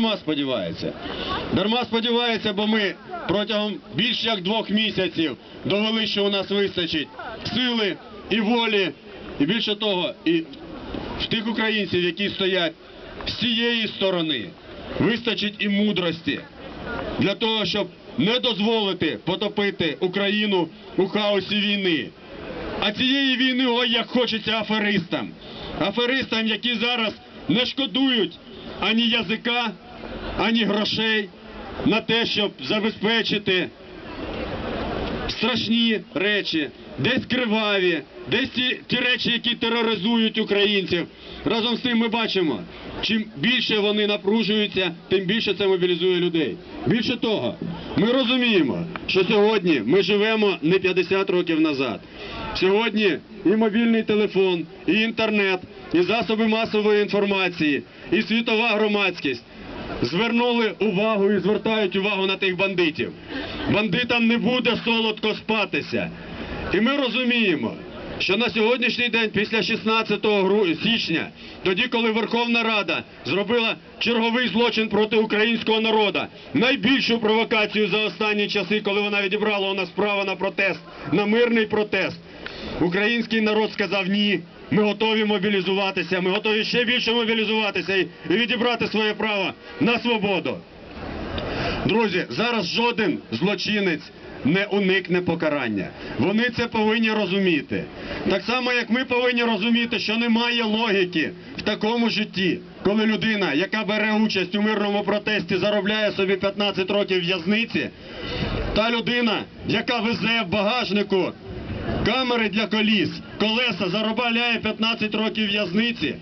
Дарма сподівається. Дарма сподівається, бо ми протягом більш як двох місяців довели, що у нас вистачить сили і волі, і більше того, і в тих українців, які стоять з цієї сторони, вистачить і мудрості для того, щоб не дозволити потопити Україну у хаосі війни. А цієї війни ой як хочеться аферистам. Аферистам, які зараз не шкодують ані язика, ані грошей на те, щоб забезпечити страшні речі, десь криваві, десь ті, ті речі, які тероризують українців. Разом з тим ми бачимо, чим більше вони напружуються, тим більше це мобілізує людей. Більше того, ми розуміємо, що сьогодні ми живемо не 50 років назад. Сьогодні і мобільний телефон, і інтернет, і засоби масової інформації, і світова громадськість звернули увагу і звертають увагу на тих бандитів. Бандитам не буде солодко спатися. І ми розуміємо, що на сьогоднішній день, після 16 січня, тоді, коли Верховна Рада зробила черговий злочин проти українського народу, найбільшу провокацію за останні часи, коли вона відібрала у нас право на протест, на мирний протест, український народ сказав ні. Ми готові мобілізуватися, ми готові ще більше мобілізуватися і, відібрати своє право на свободу. Друзі, зараз жоден злочинець не уникне покарання. Вони це повинні розуміти. Так само, як ми повинні розуміти, що немає логіки в такому житті, коли людина, яка бере участь у мирному протесті, заробляє собі 15 років в'язниці, та людина, яка везе в багажнику камери для коліс, колеса заробляє 15 років в'язниці,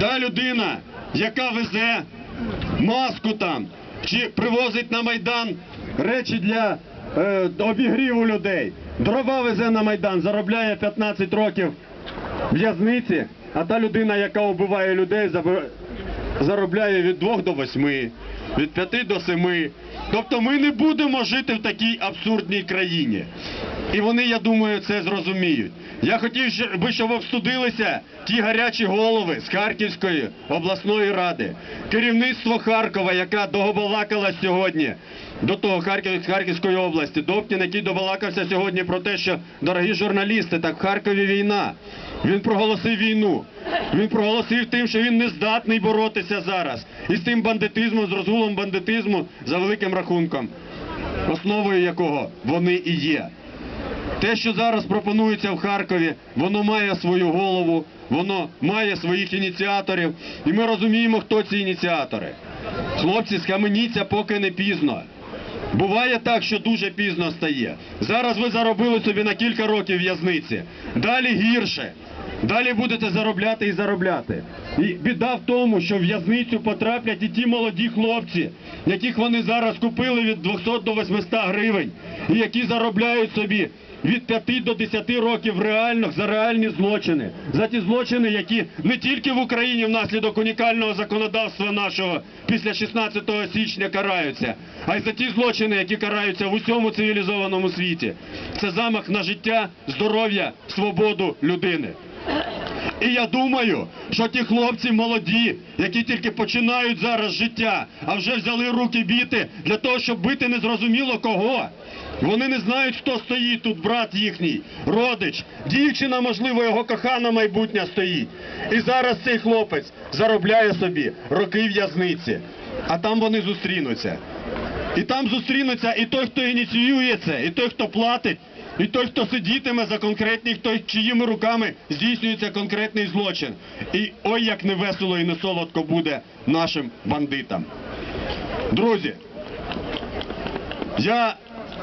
та людина, яка везе маску там, чи привозить на Майдан речі для е, обігріву людей. Дрова везе на Майдан, заробляє 15 років в'язниці, а та людина, яка вбиває людей, заробляє від 2 до 8, від 5 до 7. Тобто ми не будемо жити в такій абсурдній країні. І вони, я думаю, це зрозуміють. Я хотів, би, щоб обстудилися ті гарячі голови з Харківської обласної ради, керівництво Харкова, яка договорилася сьогодні до того Харків, Харківської області, Добкін, який добалакався сьогодні про те, що дорогі журналісти, так в Харкові війна. Він проголосив війну. Він проголосив тим, що він не здатний боротися зараз. І з тим бандитизмом, з розгулом бандитизму за великим рахунком, основою якого вони і є. Те, що зараз пропонується в Харкові, воно має свою голову, воно має своїх ініціаторів, і ми розуміємо, хто ці ініціатори. Хлопці, схаменіться, поки не пізно. Буває так, що дуже пізно стає. Зараз ви заробили собі на кілька років в'язниці. Далі гірше. Далі будете заробляти і заробляти. І біда в тому, що в в'язницю потраплять і ті молоді хлопці, яких вони зараз купили від 200 до 800 гривень, і які заробляють собі від 5 до 10 років реально за реальні злочини. За ті злочини, які не тільки в Україні внаслідок унікального законодавства нашого після 16 січня караються, а й за ті злочини, які караються в усьому цивілізованому світі. Це замах на життя, здоров'я, свободу людини. І я думаю, що ті хлопці молоді, які тільки починають зараз життя, а вже взяли руки біти для того, щоб бити незрозуміло кого. Вони не знають, хто стоїть тут, брат їхній, родич, дівчина, можливо, його кохана майбутня стоїть. І зараз цей хлопець заробляє собі роки в'язниці, а там вони зустрінуться. І там зустрінуться і той, хто ініціює це, і той, хто платить, і той, хто сидітиме за конкретні, хто чиїми руками здійснюється конкретний злочин. І ой, як невесело і не солодко буде нашим бандитам. Друзі, я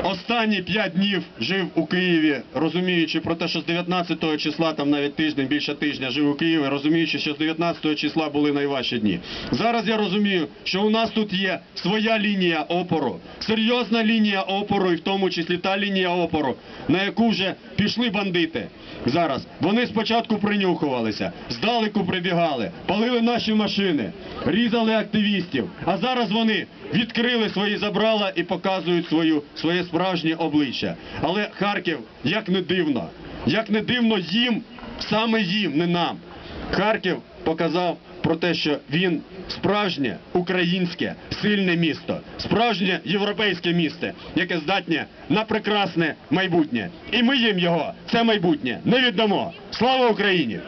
останні п'ять днів жив у Києві, розуміючи про те, що з 19 числа, там навіть тиждень, більше тижня жив у Києві, розуміючи, що з 19 числа були найважчі дні. Зараз я розумію, що у нас тут є своя лінія опору, серйозна лінія опору, і в тому числі та лінія опору, на яку вже пішли бандити. Зараз вони спочатку принюхувалися, здалеку прибігали, палили наші машини, різали активістів. А зараз вони відкрили свої забрала і показують свою, своє справжнє обличчя. Але Харків, як не дивно, як не дивно їм, саме їм, не нам. Харків показав про те, що він справжнє українське сильне місто, справжнє європейське місто, яке здатне на прекрасне майбутнє. І ми їм його це майбутнє не віддамо. Слава Україні!